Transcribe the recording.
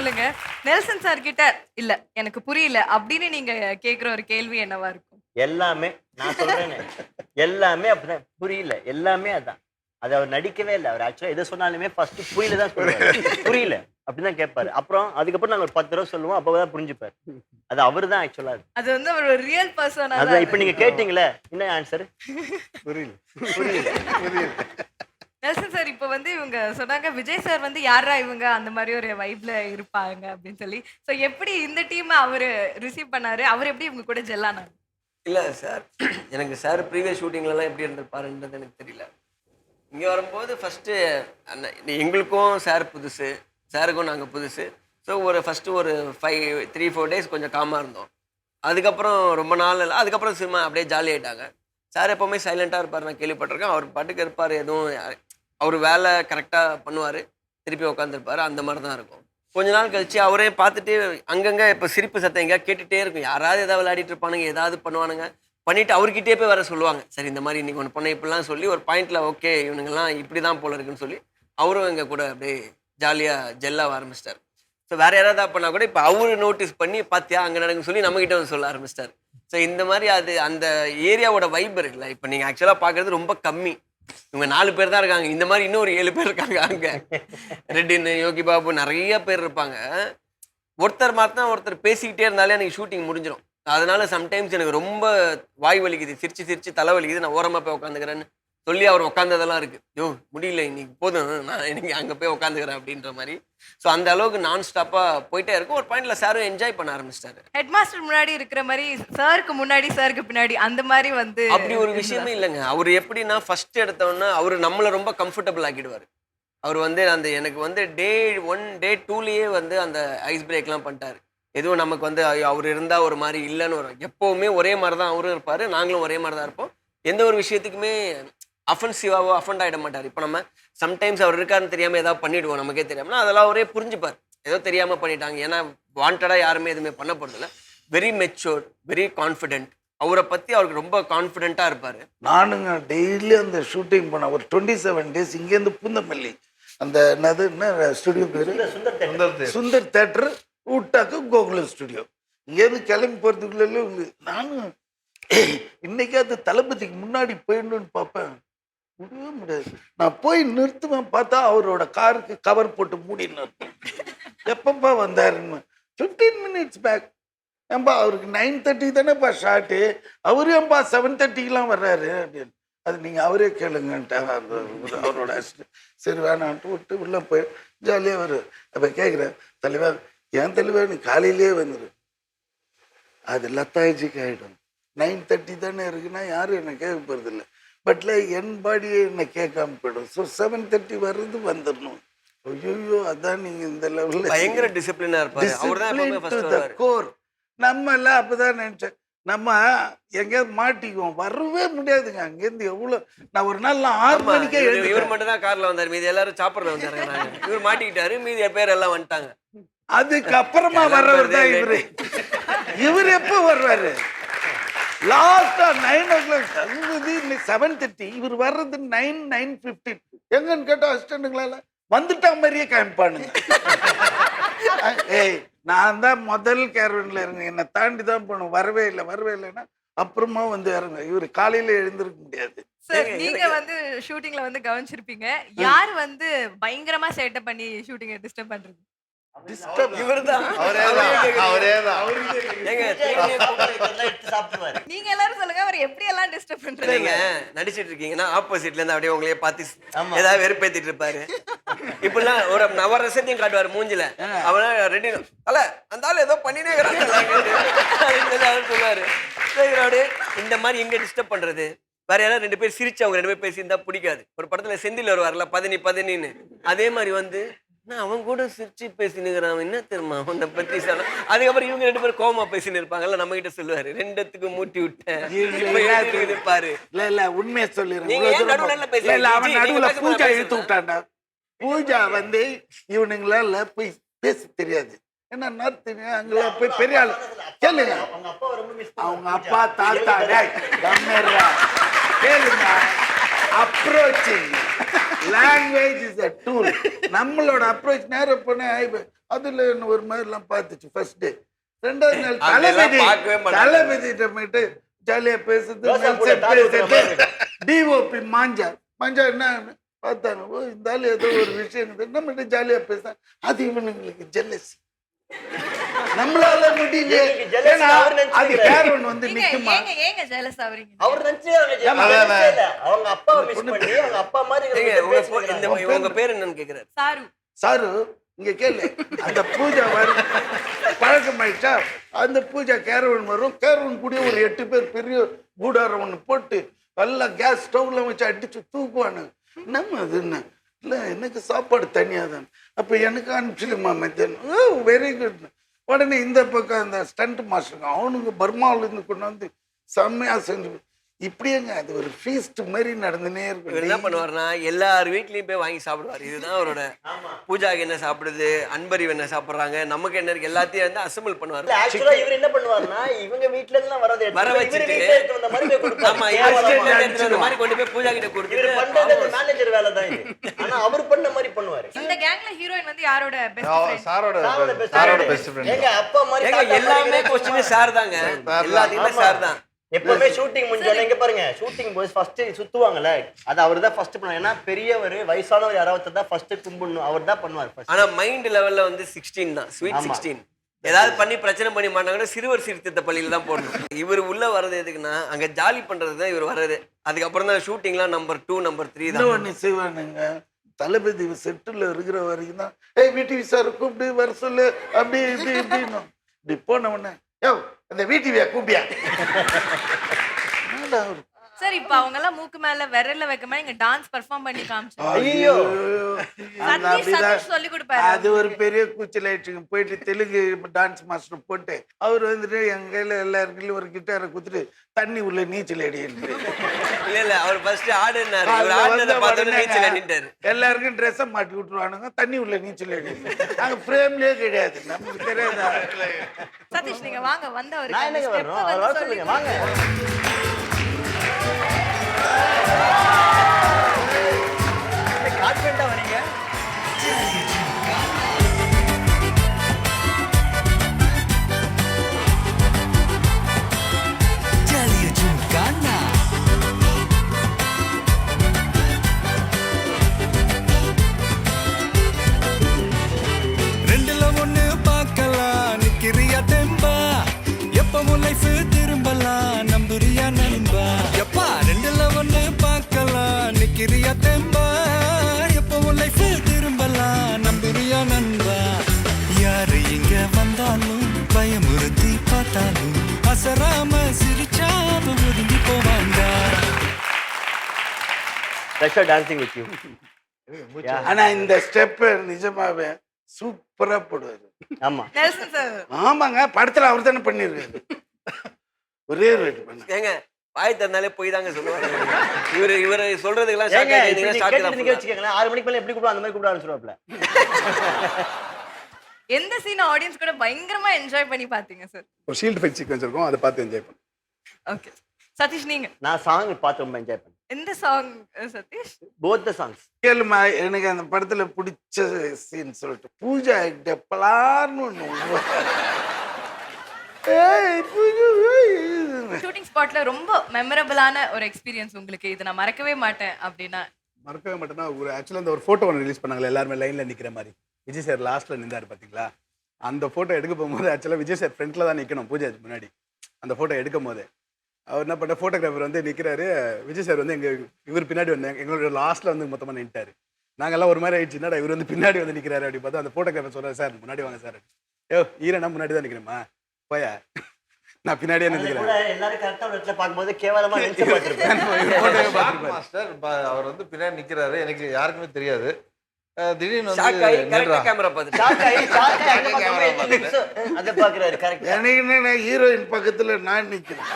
சொல்லுங்க. Nelson sir கிட்ட இல்ல எனக்கு புரியல. அப்படின்னு நீங்க கேக்குற ஒரு கேள்வி என்னவா இருக்கும்? எல்லாமே நான் சொல்றேனே. எல்லாமே அப்படிதான். புரியல. எல்லாமே அதான். அது அவர் நடிக்கவே இல்லை. அவர் ஆக்சுவலா எதை சொன்னாலுமே ஃபர்ஸ்ட் புரியல தான் சொல்லுவாரு. புரியல. அப்படிதான் கேட்பாரு. அப்புறம் அதுக்கப்புறம் நாங்க ஒரு பத்து தடவை சொல்லுவோம். அப்பதான் புரிஞ்சுப்பாரு. அது அவரு தான் ஆக்சுவலா அது. வந்து ஒரு ரியல் பர்சனா அது இப்ப நீங்க கேட்டீங்களே என்ன ஆன்சர் புரியல. புரியல. புரியல. நெல்சன் சார் இப்போ வந்து இவங்க சொன்னாங்க விஜய் சார் வந்து யாரா இவங்க? அந்த மாதிரி ஒரு வைப்ல இருப்பாங்க அப்படின்னு சொல்லி. ஸோ எப்படி இந்த டீம் அவர் ரிசீவ் பண்ணாரு? அவர் எப்படி இவங்க கூட ஜெல்லானாரு இல்லை சார். எனக்கு சார் ப்ரீவியஸ் ஷூட்டிங்லலாம் எப்படி இருந்திருப்பாருன்றது எனக்கு தெரியல. இங்கே வரும்போது ஃபஸ்ட்டு எங்களுக்கும் சார் புதுசு. சாருக்கும் நாங்கள் புதுசு. ஸோ ஒரு ஃபஸ்ட்டு ஒரு ஃபைவ் த்ரீ ஃபோர் டேஸ் கொஞ்சம் காமாக இருந்தோம். அதுக்கப்புறம் ரொம்ப நாள் இல்லை. அதுக்கப்புறம் சினிமா அப்படியே ஜாலி ஆகிட்டாங்க சார் எப்போவுமே சைலண்ட்டாக இருப்பார் நான் கேள்விப்பட்டிருக்கேன். அவர் பாட்டுக்கு இருப்பார் எதுவும் அவர் வேலை கரெக்டாக பண்ணுவார். திருப்பி உட்காந்துருப்பாரு அந்த மாதிரி தான் இருக்கும். கொஞ்ச நாள் கழிச்சு அவரே பார்த்துட்டு அங்கங்கே இப்போ சிரிப்பு சத்தம் எங்கேயா கேட்டுகிட்டே இருக்கும். யாராவது ஏதாவது விளையாடிட்டு இருப்பானுங்க ஏதாவது பண்ணுவானுங்க. பண்ணிவிட்டு அவர்கிட்டே போய் வர சொல்லுவாங்க. சரி இந்த மாதிரி இன்றைக்கி ஒன்று பண்ண இப்படிலாம் சொல்லி ஒரு பாயிண்ட்டில் ஓகே இவனுங்கெல்லாம் இப்படி தான் போல இருக்குன்னு சொல்லி அவரும் எங்கள் கூட அப்படியே ஜாலியாக ஜெல்லாக ஆரம்பிச்சிட்டார். ஸோ வேறு யாராவது பண்ணால் கூட இப்போ அவரு நோட்டீஸ் பண்ணி பார்த்தியா அங்கே நடக்குன்னு சொல்லி நம்மகிட்ட வந்து சொல்ல ஆரம்பிச்சிட்டார். ஸோ இந்த மாதிரி அது அந்த ஏரியாவோட வைப் இருக்குல்ல. இப்போ நீங்கள் ஆக்சுவலாக பார்க்குறது ரொம்ப கம்மி. இவங்க நாலு பேர் தான் இருக்காங்க. இந்த மாதிரி இன்னும் ஒரு ஏழு பேர் இருக்காங்க அங்கே. ரெட்டின்னு யோகி பாபு நிறைய பேர் இருப்பாங்க. ஒருத்தர் மாத்தினா ஒருத்தர் பேசிக்கிட்டே இருந்தாலே எனக்கு ஷூட்டிங் முடிஞ்சிடும் அதனால சம்டைம்ஸ் எனக்கு ரொம்ப வாய் வலிக்குது. சிரிச்சு சிரிச்சு தலை வலிக்குது. நான் ஓரமாக போய் உட்காந்துக்கிறேன்னு. சொல்லி அவர் உட்காந்ததெல்லாம் இருக்கு. யோ முடியல இன்னைக்கு போதும். நான் இன்னைக்கு அங்கே போய் உட்காந்துக்கிறேன் அப்படின்ற மாதிரி. ஸோ அந்த அளவுக்கு நான் ஸ்டாப்பாக போயிட்டே இருக்கும் ஒரு பாயிண்ட்ல சாரும் என்ஜாய் பண்ண ஆரம்பிச்சிட்டாரு. ஹெட் மாஸ்டர் முன்னாடி இருக்கிற மாதிரி சாருக்கு முன்னாடி சாருக்கு பின்னாடி அந்த மாதிரி வந்து அப்படி ஒரு விஷயமே இல்லைங்க. அவர் எப்படின்னா ஃபர்ஸ்ட் எடுத்தோன்னா அவர் நம்மளை ரொம்ப கம்ஃபர்டபுள் ஆக்கிடுவார். அவர் வந்து அந்த எனக்கு வந்து டே ஒன் டே டூலேயே வந்து அந்த ஐஸ் பிரேக்லாம் பண்ணிட்டாரு. எதுவும் நமக்கு வந்து அவர் இருந்தால் ஒரு மாதிரி இல்லைன்னு வரும் எப்போவுமே ஒரே மாதிரி தான் அவரும் இருப்பார். நாங்களும் ஒரே மாதிரி தான் இருப்போம். எந்த ஒரு விஷயத்துக்குமே அஃபென்சிவாவோ அஃபெண்ட் ஆகிட மாட்டார். இப்போ நம்ம சம்டைம்ஸ் அவர் இருக்காருன்னு தெரியாமல் ஏதாவது பண்ணிடுவோம் நமக்கே தெரியாமனா அதெல்லாம் அவரே புரிஞ்சுப்பார். ஏதோ தெரியாமல் பண்ணிட்டாங்க. ஏன்னா வாண்டடாக யாருமே எதுவுமே பண்ண போகிறதில்ல வெரி மெச்சூர்ட் வெரி கான்ஃபிடென்ட் அவரை பற்றி அவருக்கு ரொம்ப கான்ஃபிடென்ட்டாக இருப்பார். நானுங்க டெய்லி அந்த ஷூட்டிங் பண்ண ஒரு டுவெண்ட்டி செவன் டேஸ் இங்கேருந்து பூந்தமல்லி. அந்த என்னது என்ன ஸ்டுடியோ பேரு? சுந்தர் சுந்தர் தேட்டர். ஊட்டாக்கு கோகுலம் ஸ்டுடியோ இங்கேருந்து கிளம்பி போகிறதுக்குள்ள நானும் இன்னைக்கு அது தளபதிக்கு முன்னாடி போயிடணும்னு பார்ப்பேன். முடியவே முடியாது. நான் போய் நிறுத்துவேன் பார்த்தா அவரோட காருக்கு கவர் போட்டு மூடி நிறுத்தேன் எப்பப்பா வந்தாருன்னு. ஃபிஃப்டீன் மினிட்ஸ் பேக் ஏன்பா அவருக்கு நைன் தேர்ட்டி தானேப்பா ஷார்ட்டு அவரு ஏன்பா செவன் தேர்ட்டிக்கெலாம் வர்றாரு அப்படின்னு. அது நீங்கள் அவரே கேளுங்கன்ட்டாங்க அந்த அவரோட சரி வேணான்ட்டு விட்டு உள்ளே போய் ஜாலியாக வரும் அப்போ கேட்குறேன் தலைவர் ஏன் தலைவர் நீ காலையிலேயே வந்துரு. அது லத்தாஜிக்கு ஆகிடும் நைன் தேர்ட்டி தானே இருக்குன்னா யாரும் என்ன கேட்க போகிறதில்ல பட்ல என் பாடியே என்ன கேட்காம போயிடும். ஸோ செவன் தேர்ட்டி வர்றது வந்துடணும். ஐயோ அதான் நீங்கள் இந்த லெவலில் பயங்கர ஃபர்ஸ்ட் வருவார். கோர் நம்ம எல்லாம் அப்பதான் நினைச்சேன். நம்ம எங்கேயாவது மாட்டிக்குவோம். வரவே முடியாதுங்க. அங்கேருந்து எவ்வளவு நான் ஒரு நாள் ஆறு மணிக்கே இவரு- எழுந்துட்டேன் இவர் மட்டும் தான் கார்ல வந்தாரு. மீதி எல்லாரும் சாப்பிடல வந்தாரு. இவர் மாட்டிக்கிட்டாரு. மீதி பேர் எல்லாம் வந்துட்டாங்க. அதுக்கு அப்புறமா எல்லாம் வர்றவர் தான் இவரு. இவர் எப்போ வருவாரு? லாஸ்டா நைன் ஓ கிளாக் தங்குது இன்னைக்கு செவன் தேர்ட்டி இவர் வர்றது நைன் நைன் ஃபிஃப்டீன் எங்கன்னு கேட்டா அசிஸ்டன்ட்டுங்களால வந்துட்டா மாதிரியே காமிப்பானுங்க ஏய் நான் தான் முதல் கேரவன்ல இருந்தேன். என்னை தாண்டி தான் போகணும் வரவே இல்லை வரவே இல்லைன்னா அப்புறமா வந்து இறங்க. இவர் காலையில எழுந்திருக்க முடியாது. சார் நீங்க வந்து ஷூட்டிங்ல வந்து கவனிச்சிருப்பீங்க. யார் வந்து பயங்கரமா சேட்டை பண்ணி ஷூட்டிங்க டிஸ்டர்ப் பண்றது? Disturb. இவர்தான். அவரே தான். அவரே தான். ஏங்க எடுத்து சாப்பிடுவாரு நீங்க எல்லாரும் சொல்லுங்க அவர் எப்படி எல்லாம் டிஸ்டர்ப் பண்றது நீங்க நடிச்சிட்டு இருக்கீங்கன்னா ஆப்போசிட்ல இருந்து அப்படியே உங்களையே பார்த்து. ஏதாவது வெறுப்பேத்திட்டு இருப்பாரு. இப்படிலாம் ஒரு நவரசத்தையும் காட்டுவாரு மூஞ்சில. அவன ரெடி அல்ல அந்த ஆள் ஏதோ பண்ணினே சொல்லுவாரு. சரி, இந்த மாதிரி எங்க டிஸ்டர்ப் பண்றது? வேற யாராவது ரெண்டு பேர் சிரிச்சு அவங்க ரெண்டு பேர் பேசியிருந்தா பிடிக்காது. ஒரு படத்துல செந்தில் வருவார்ல பதினி பதினின்னு. அதே மாதிரி வந்து நான் அவன் கூட சிரிச்சு பேசினுக்கிறான். என்ன தெரியுமா அவனை பத்தி சொல்ல? அதுக்கப்புறம் இவங்க ரெண்டு பேரும் கோமா பேசின்னு இருப்பாங்கல்ல நம்ம கிட்ட சொல்லுவாரு. ரெண்டுத்துக்கு மூட்டி விட்டேன். பாரு. இல்ல இல்ல உண்மையை சொல்லிடுறேன். பூஜா இழுத்து. விட்டான்டா. பூஜா வந்து இவனுங்களால போய் பேச தெரியாது. என்ன தெரியும் அங்கெல்லாம் போய் பெரிய ஆளு. கேளுங்க. அவங்க அப்பா ரொம்ப மிஸ் அவங்க அப்பா தாத்தா கேளுங்க. Approaching language is a tool நம்மளோட அப்ரோச் நேர போனே ஆயிபு அதுல ஒரு மாதிரிலாம் பார்த்துச்சு ஃபர்ஸ்ட் டே ரெண்டாவது நாள் தளபதி. தளபதி கிட்ட ஜாலியா பேசுறது மாதிரி. இருக்கும். டிஓபி மாஞ்சா. மாஞ்சா என்ன பார்த்தாங்க? ஓ இந்த ஆளு ஏதோ ஒரு விஷயம் நம்மகிட்ட ஜாலியா பேசுறாங்க அது இவனுங்களுக்கு ஜெல்லஸ் நம்மளால அவர் அது. கேரவன் வந்து நீங்க நிக்குமா? ஏங்க ஏங்க ஜெலஸ் ஆவறீங்க அவர் நினைச்சு அவங்க மிஸ் பண்ணி அப்பா மாதிரி இருக்கிறவங்க உங்க இந்த பேர் என்னன்னு கேக்குறாரு. சாரு. சாரு இங்க கேளு. அந்த பூஜை வரும் பழக்கமாயிடுச்சா? அந்த பூஜை கேரவன் வரும். கேரவன் கூட ஒரு எட்டு பேர் பெரிய கூடாரம் ஒன்று போட்டு எல்லாம் கேஸ் ஸ்டவ்ல வச்சு அடிச்சு தூக்குவானு நம்ம அது என்ன? இல்லை எனக்கு சாப்பாடு தனியாக தான் அப்போ எனக்கு அனுப்பிச்சிடுமா மத்தியானம்? வெரி குட் உடனே இந்த பக்கம் அந்த ஸ்டண்ட் மாஸ்டருங்க அவனுங்க பர்மாவிலேருந்து கொண்டு வந்து செம்மையாக செஞ்சு இப்படியேங்க அது ஒரு ஃபீஸ்ட் மாதிரி நடந்துனே இவர் என்ன இருக்கும் பண்ணுவாருன்னா எல்லார் வீட்லயும் போய் வாங்கி சாப்பிடுவாரு. இதுதான் அவரோட பூஜாக்கு என்ன சாப்பிடுது அன்பறிவு என்ன சாப்பிடுறாங்க நமக்கு என்ன இருக்கு எல்லாத்தையும் வந்து அசம்பிள் பண்ணுவாரு. actually இவர் என்ன பண்ணுவாருன்னா இவங்க வீட்ல இருந்து எல்லாம் வரதை வர வச்சுட்டு-. ஆமா வந்த மாதிரி கொண்டு போய் பூஜா கிட்ட இவர் கொடுத்துட்டு பண்றது மேனேஜர் வேலை தான் இது. ஆனா அவர் பண்ண மாதிரி பண்ணுவாரு. இந்த கேங்ல ஹீரோயின் வந்து யாரோட பெஸ்ட் ஃப்ரெண்ட் சாரோட சாரோட. பெஸ்ட் ஃப்ரெண்ட் எங்க அப்பா மாதிரி எல்லாமே கொஸ்டின் சார் தாங்க. எல்லாத்தையுமே. சார் தான் எப்பவுமே ஷூட்டிங் முடிஞ்சோடனே இங்க பாருங்க. ஷூட்டிங் போய் ஃபர்ஸ்ட் சுத்துவாங்கல்ல. அது அவர் தான் ஃபர்ஸ்ட் பண்ணுவாங்க ஏன்னா பெரியவர் வயசானவர் யாராவது தான் ஃபர்ஸ்ட் கும்பிடணும். அவர் தான் பண்ணுவார். ஆனா மைண்ட் லெவல்ல வந்து சிக்ஸ்டீன் தான். ஸ்வீட். சிக்ஸ்டீன் ஏதாவது பண்ணி பிரச்சனை பண்ணி மாட்டாங்கன்னா சிறுவர் சீர்திருத்த பள்ளியில தான் போடணும். இவர் உள்ள வர்றது எதுக்குன்னா அங்க ஜாலி பண்றது தான் இவர் வர்றது. அதுக்கப்புறம் தான் ஷூட்டிங்லாம் நம்பர் டூ நம்பர் த்ரீ தான். செய்வானுங்க. தளபதி செட்டில் இருக்கிற வரைக்கும் தான் ஏய் வீட்டு சார் கூப்பிட்டு வர சொல்லு. அப்படி இப்படி இப்படின்னு இப்படி போன உடனே யோ இந்த வீட்டுவியா கூப்பியா? சார் இப்போ அவங்க எல்லாம் மூக்கு மேல விரல்ல வைக்கமா இங்க டான்ஸ் பெர்ஃபார்ம் பண்ணி காமிச்சாங்க ஐயோ. அந்த அப்படிதான். கொடுப்பாரு. அது ஒரு பெரிய கூச்சல் ஆயிடுச்சுங்க. போயிட்டு தெலுங்கு டான்ஸ் மாஸ்டர் போட்டு அவர் வந்துட்டு எங்க கையில எல்லாருக்கும் ஒரு கிட்டாரை குத்துட்டு தண்ணி உள்ள நீச்சல் அடின்னு இல்ல இல்ல அவர் ஃபர்ஸ்ட் ஆடுனாரு. ஆடுனதை நீச்சல் அடிட்டாரு எல்லாருக்கும் ட்ரெஸ்ஸை மாட்டி விட்டுருவானுங்க. தண்ணி உள்ள நீச்சல் அடி நாங்க ஃப்ரேம்லயே கிடையாது. நமக்கு தெரியாதா? சதீஷ் நீங்க வாங்க. வந்து நான் அவருக்கு வாங்க. கான்ஃபிடண்டா வரீங்க அசராம சிரிச்சாம ஒதுங்கி டான்சிங் வித் யூ ஆனா இந்த ஸ்டெப் நிஜமாவே சூப்பரா போடுவாரு. ஆமா. ஆமாங்க படத்துல அவர் தானே பண்ணிருக்காரு. ஒரே ரேட் பண்ண. ஏங்க வாய் திறந்தாலே போய் தாங்க சொல்லுவாங்க இவரு இவரு சொல்றதுக்கெல்லாம் ஆறு மணிக்கு மேல எப்படி கூப்பிடுவோம் அந்த மாதிரி கூப்பிட ஆரம்பிச்சிருவாப்ல எந்த சீன் ஆடியன்ஸ் கூட பயங்கரமா என்ஜாய் பண்ணி பாத்தீங்க சார் ஒரு ஷீல்டு ஃபைட் சீக்வன்ஸ் இருக்கும் அதை பார்த்து என்ஜாய் பண்ணும் ஓகே சதீஷ் நீங்க? நான் சாங் பார்த்து ரொம்ப என்ஜாய் பண்ணேன். எந்த song Satish? Both the songs கேளுமா எனக்கு அந்த படத்துல பிடிச்ச சீன் சொல்லிட்டு பூஜா கிட்ட ஏய். ஷூட்டிங் ஸ்பாட்ல ரொம்ப மெமரபிளான ஒரு எக்ஸ்பீரியன்ஸ் உங்களுக்கு. இதை நான் மறக்கவே மாட்டேன் அப்படின்னா. மறக்கவே மாட்டேன்னா ஒரு ஆக்சுவலாக அந்த ஒரு ஃபோட்டோ ஒன்று ரிலீஸ் பண்ணாங்களே எல்லாருமே லைனில் நிற்கிற மாதிரி. விஜய் சார் லாஸ்ட்டில் நின்றாரு பார்த்தீங்களா அந்த ஃபோட்டோ எடுக்க போகும்போது ஆக்சுவலாக விஜய் சார் ஃப்ரண்ட்டில் தான் நிற்கணும் பூஜை முன்னாடி. அந்த ஃபோட்டோ எடுக்கும் போது. அவர் என்ன பண்ண ஃபோட்டோகிராஃபர் வந்து நிற்கிறாரு விஜய் சார் வந்து எங்கள் இவர் பின்னாடி வந்து எங்களோட லாஸ்ட்டில் வந்து மொத்தமாக நின்ட்டாரு. நாங்கெல்லாம் ஒரு மாதிரி ஆயிடுச்சு என்னடா இவர் வந்து பின்னாடி வந்து நிற்கிறாரு அப்படி பார்த்தா அந்த ஃபோட்டோகிராஃபர் சொல்கிறார் சார் முன்னாடி வாங்க சார். ஏ ஈரனா முன்னாடி தான் நிற்கிறேம்மா போயா? நான் பின்னாடியே நிற்கிறேன் எல்லாரும் கரெக்டா இடத்துல பார்க்கும்போது கேவலமா நினைச்சு பார்த்திருப்பேன். மாஸ்டர் அவர் வந்து பின்னாடி நிக்கிறாரு. எனக்கு யாருக்குமே தெரியாது. திடீர்னு வந்து. கேமரா பார்த்துட்டு. அதை பாக்குறாரு கரெக்ட் எனக்கு என்ன ஹீரோயின் பக்கத்துல நான் நிக்கிறேன்.